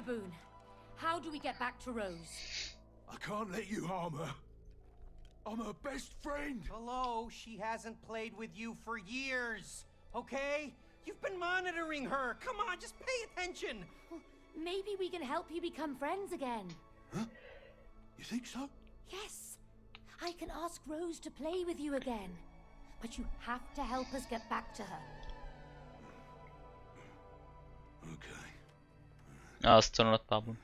baboon. How do we get back to Rose? I can't let you harm her. I'm her best friend. Hello, she hasn't played with you for years, okay? You've been monitoring her. Come on, just pay attention. Well, maybe we can help you become friends again. Huh? You think so? Yes, I can ask Rose to play with you again. But you have to help us get back to her. Astronot babu.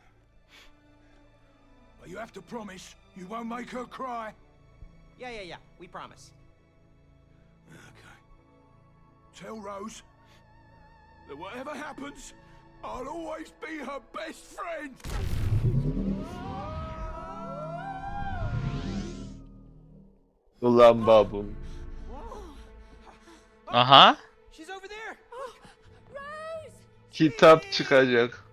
But you have to promise you won't make her cry. Yeah, yeah, yeah. We promise. Okay. Tell Rose that whatever happens, I'll always be her best friend. Ulan babum. Aha. She's over there. Rose! Kitap çıkacak.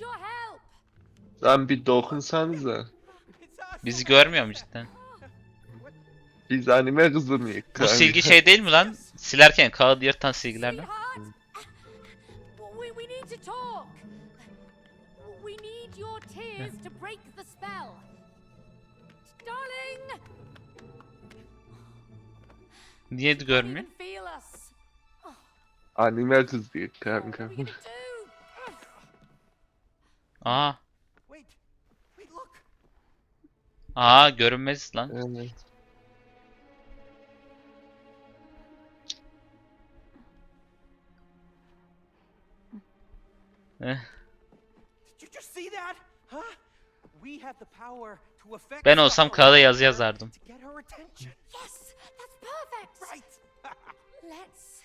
Your help! Lan bir dokunsanıza. Bizi görmüyor mu cidden? Biz anime kızı mıyız? Bu kanka? silgi şey değil mi lan? Silerken kağıdı yırtan silgilerden. Sweetheart! We, we need to talk! We need your tears to break the spell! Darling! Niye görmüyor? Anime kızıyız What kanka. Aa. Aa görünmez lan. Evet. Eh. Ben olsam kağıda yazı yazardım. Yes, that's perfect! Right. Let's...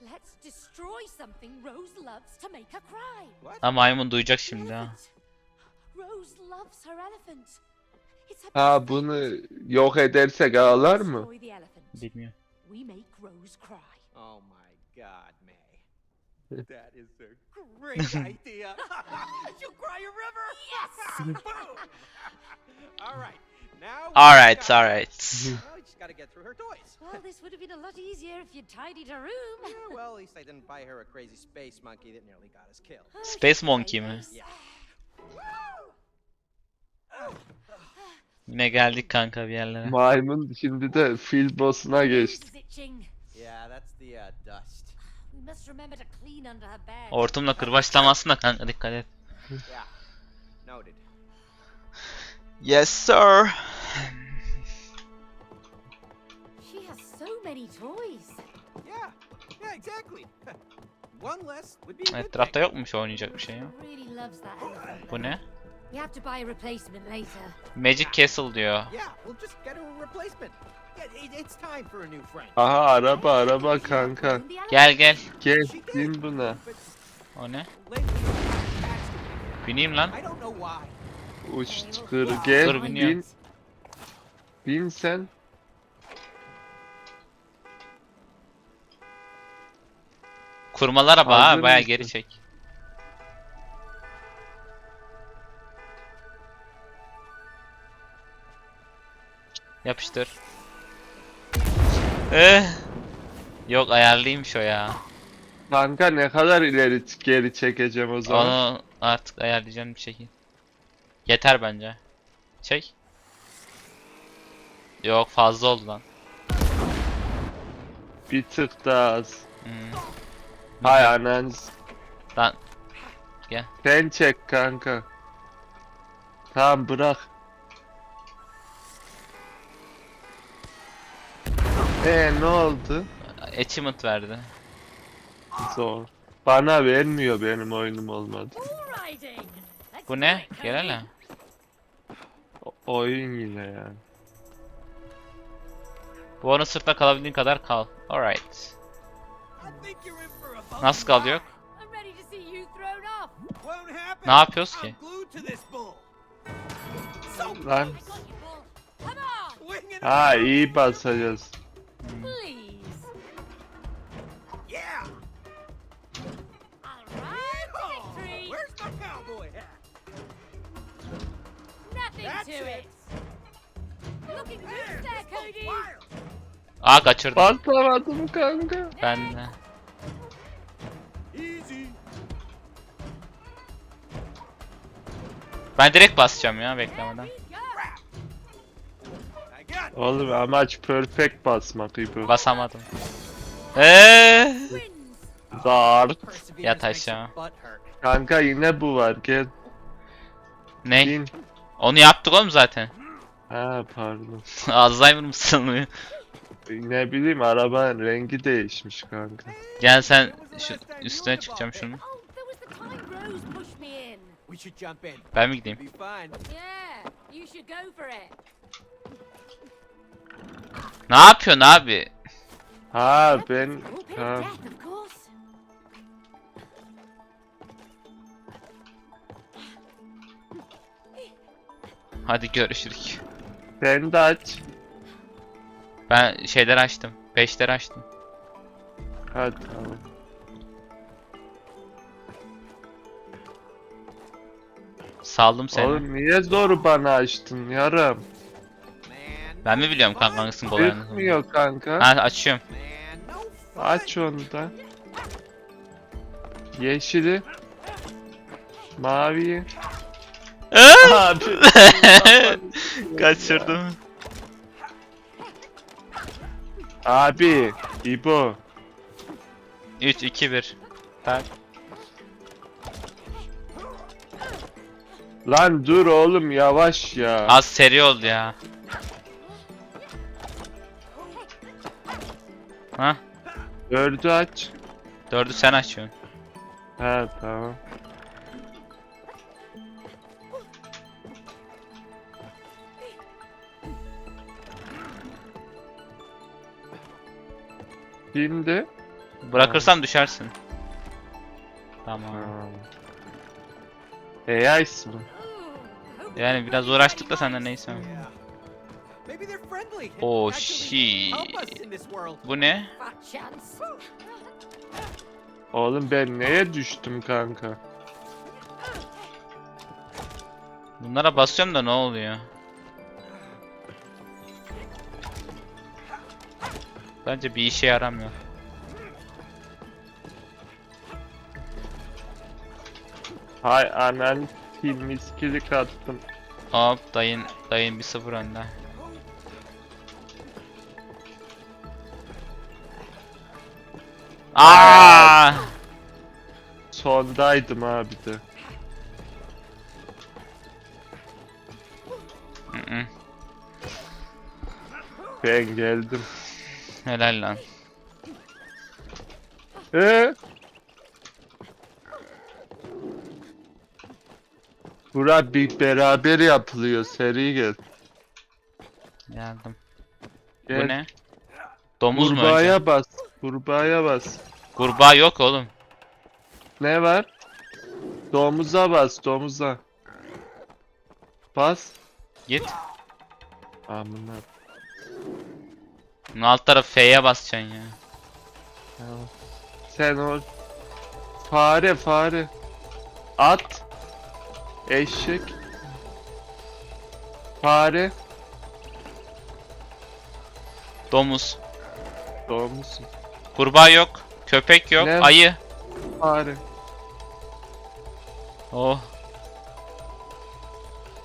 Let's destroy something Rose loves to make her cry. what? Ha maymun duyacak şimdi ha. elephant. Rose loves her elephant. It's her Ha bunu yok edersek ağlar mı? Destroy the elephant. Bilmiyorum. We make Rose cry. Oh my God, May. That is a great idea. You'll cry a river. Yes! Boom. all right. Now. Alright, alright. Well, we just got to get through her toys. Well, this would have been a lot easier if you'd tidied her room. Yeah, well, at least I didn't buy her a crazy space monkey that nearly got us killed. Space Monkey mi? Yeah. Yine geldik kanka bir yerlere. Maymun şimdi de fil boss'una geçti. Yeah, that's the uh, dust. We must remember to clean under her bed. Hortumla kırbaçlamasın da kanka dikkat et. Yeah. Noted. Yes sir. Many toys. Yeah. Yeah, exactly. One less would be a good Etrafta yokmuş oynayacak bir şey ya. Really loves that elephant. Bu ne? We have to buy a replacement later. Magic Castle diyor. Yeah, we'll just get a replacement. Yeah, it, it's time for a new friend. Aha araba araba kanka. And the elephant- Gel gel. Gel She did, bin buna. but O ne? lately, I Bineyim lan. don't know why. Uçtur gel Dur, biniyorum. bin. Bin sen. Kurmalı araba ha Hazır baya mısın? geri çek. Yapıştır. Eh. Yok ayarlıymış o ya. Kanka ne kadar ileri geri çekeceğim o zaman. Onu artık ayarlayacağım bir şekil. Yeter bence. Çek. Yok fazla oldu lan. Bir tık daha az. Hmm. Hay ananız. Lan gel. Sen çek kanka. Tamam bırak. Ee ne oldu? Achievement verdi. Zor. Bana vermiyor benim oyunum olmadı. Bu ne? Gel hele. O- oyun yine yani. Bu onun sırtına kalabildiğin kadar kal. Alright. Nasıl kalıyor? Ne yapıyoruz ki? Lan. I got you, Bull. Come on, swing it Ha around. Ben direkt basacağım ya beklemeden. Oğlum amaç perfect basmak gibi. Basamadım. Eee. Perseverance Yat aşağı. Kanka yine bu var gel. Ne? Bin. Onu yaptık oğlum zaten. Ha pardon. Alzheimer mısın? Ne bileyim arabanın rengi değişmiş kanka. Gel sen şu üstüne çıkacağım şunu. Oh, there was the time Rose pushed me in. We should jump in. Ben mi gideyim? Be fine. Yeah, you should go for it. Ne yapıyorsun abi? Ha ben ha, death, of course. Hadi görüşürük. sen de aç. Ben şeyleri açtım. Beşleri açtım. Hadi tamam. Saldım seni. Oğlum niye zoru bana açtın yarım? Ben mi biliyorum kanka hangisinin kolay Çıkmıyor kanka. Ha açıyorum. Aç onu da. Yeşili. Maviyi. Abi. Kaçırdım. Abi. İbo. 3 2 1. Tak. Lan dur oğlum yavaş ya. Az seri oldu ya. Ha? Dördü aç. Dördü sen açıyorsun. Ha tamam. Şimdi Bırakırsam düşersin. Tamam. Tamam. Ooh, hope Yani biraz uğraştık da senden neyse. Oh, help shit. Bu ne? Oğlum ben neye düştüm kanka? Bunlara basıyorum da ne oluyor? Bence bir işe yaramıyor. Hay anan miskilik attım. Hop dayın dayın bir sıfır önde. Aa! Sondaydım abi de. Hı hı, Ben geldim. Helal lan. Ee? Bura bir beraber yapılıyor seri gel. Geldim. Gel. Bu ne? Domuz mu önce? Kurbağaya bas. Kurbağaya bas. Kurbağa yok oğlum. Ne var? Domuza bas domuza. Bas. Git. Amına. Bunun alt tarafı F'ye basacaksın ya. Sen o fare fare. At. Eşek. Fare. Domuz. Domuz. Kurbağa yok. Köpek yok. Ne? Ayı. Fare. Oh.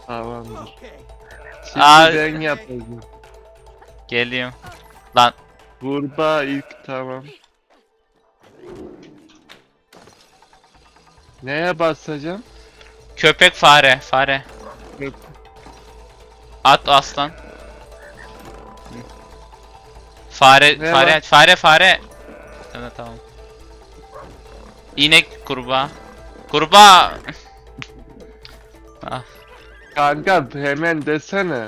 Tamamdır. Şimdi Aa. ben yapacağım. Geliyorum. Lan. Kurbağa ilk tamam. Neye basacağım? Köpek fare. Fare. At aslan. Fare, Ne fare, var? fare, fare. Evet tamam. İnek kurbağa. Kurbağa. ah, Kanka hemen desene.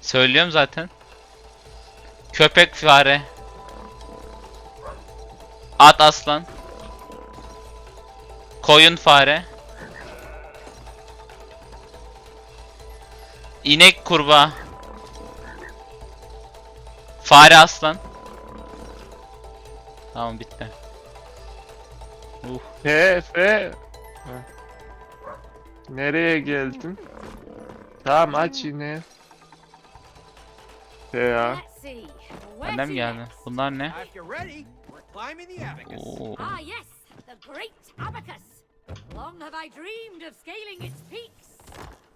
söylüyorum zaten. Köpek fare. At aslan. Koyun fare. Kurbağa. Fare aslan. Tamam bitti. Uh, F. Nereye geldin? Tamam aç yine. F ya. To geldi? Bunlar ne? Oo. Ah, yes, the great abacus. Long have I dreamed of scaling its peaks.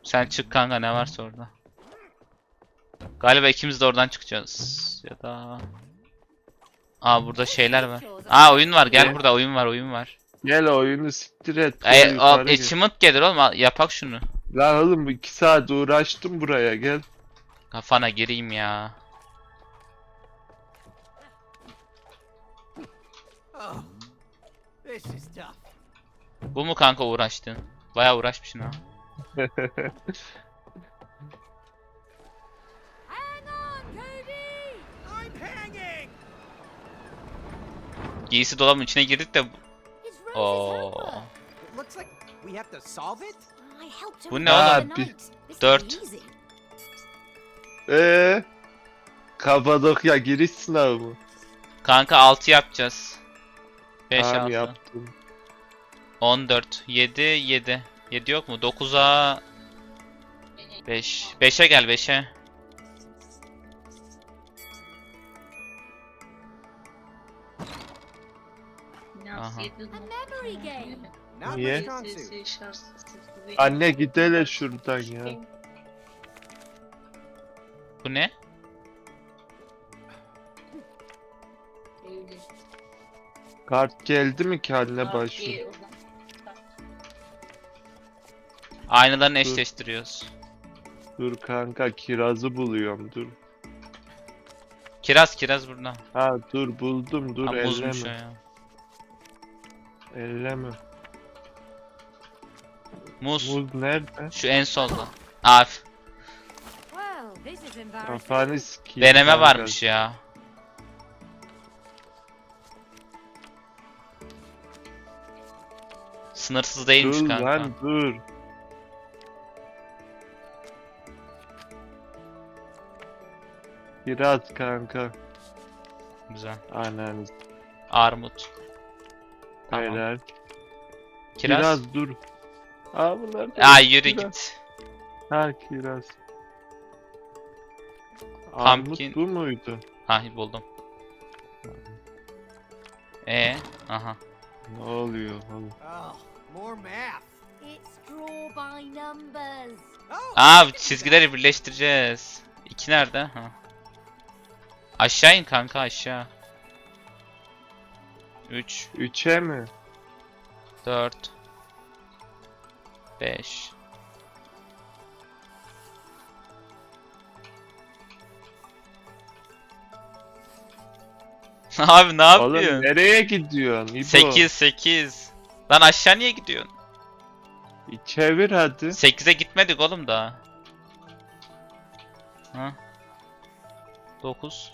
Sen çık kanka ne varsa orada. Galiba ikimiz de oradan çıkacağız. Ya da... Aa burada şeyler var. Aa oyun var gel Ne? burada oyun var oyun var. Gel oyunu siktir et. Ay, Gel o, achievement gelir oğlum yapak şunu. Lan oğlum bu iki saat uğraştım buraya gel. Kafana gireyim ya. Oh, this is tough. Bu mu kanka uğraştın? Bayağı uğraşmışsın ha. Giysi dolabın içine girdik de Oo. helper. It looks like we have to solve it? I helped her Bu ne oğlum? This dört. Eee? Kapadokya giriş sınavı mı? kanka 6 yapacağız. 5 Tamam 6 yaptım. 14 7 7 7 yok mu? 9'a 5 5'e gel 5'e. Aha. Concept. Anne gidele şuradan ya. Bu ne? Kart geldi mi ki anne başı? Aynalarını eşleştiriyoruz. Dur kanka kirazı buluyorum dur. Kiraz kiraz burada. Ha dur buldum dur Ha, elleme. ya. Elleme. Muz. Muz nerede? Şu en solda. Embarrassing. Kafanı. Deneme kanka. varmış ya. Sınırsız değilmiş Dur kanka. lan dur. Kiraz kanka. Güzel. Ananı Armut. Tamam. Helal. Kiraz. Kiraz dur. Aa bunlar da Aa yürü kiraz. git. Ha kiraz. Pumpkin. Armut bu muydu? Ha buldum. E aha. Ne oluyor oğlum? Oh, more math. It's draw by numbers. Oh, Aa çizgileri birleştireceğiz. İki nerede? Ha. Aşağı in kanka aşağı. 3 Üçe mi? 4 5 Abi ne Oğlum yapıyorsun? nereye gidiyorsun? İbo? 8 8 Lan aşağı niye gidiyorsun? Çevir hadi. 8'e gitmedik oğlum daha. Ha? 9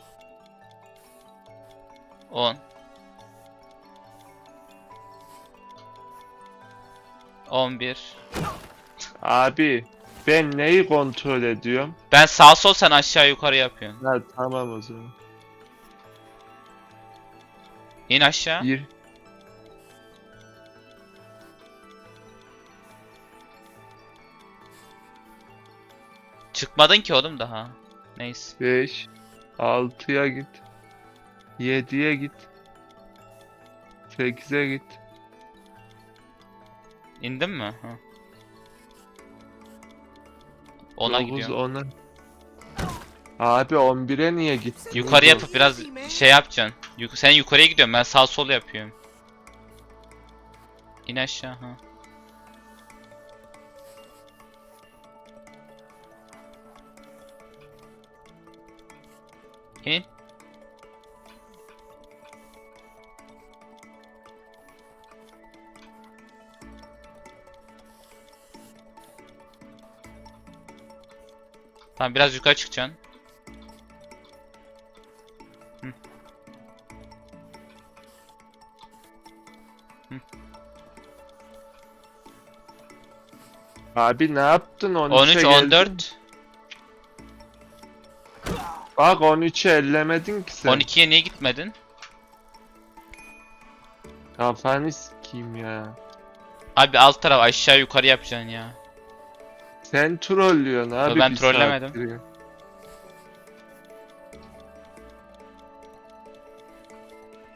10 11 Abi ben neyi kontrol ediyorum? Ben sağ sol sen aşağı yukarı yapıyorsun. Ha tamam o zaman. İn aşağı. Bir. Çıkmadın ki oğlum daha. Neyse. 5 6'ya git. 7'ye git. 8'e git. İndin mi? Ha. Ona 9 gidiyorum. 10'a. Abi 11'e niye gittin? Yukarı yapıp biraz şey yapacaksın. Yuk sen yukarıya gidiyorsun ben sağ sol yapıyorum. İn aşağı ha. İn. Tamam biraz yukarı çıkacaksın. Abi ne yaptın 13'e 13 geldin? 14 Bak 13'ü ellemedin ki sen. 12'ye niye gitmedin? Kafanı sikeyim ya. Abi alt taraf aşağı yukarı yapacaksın ya. Sen trollüyorsun abi. ben bir trollemedim. saattir ya.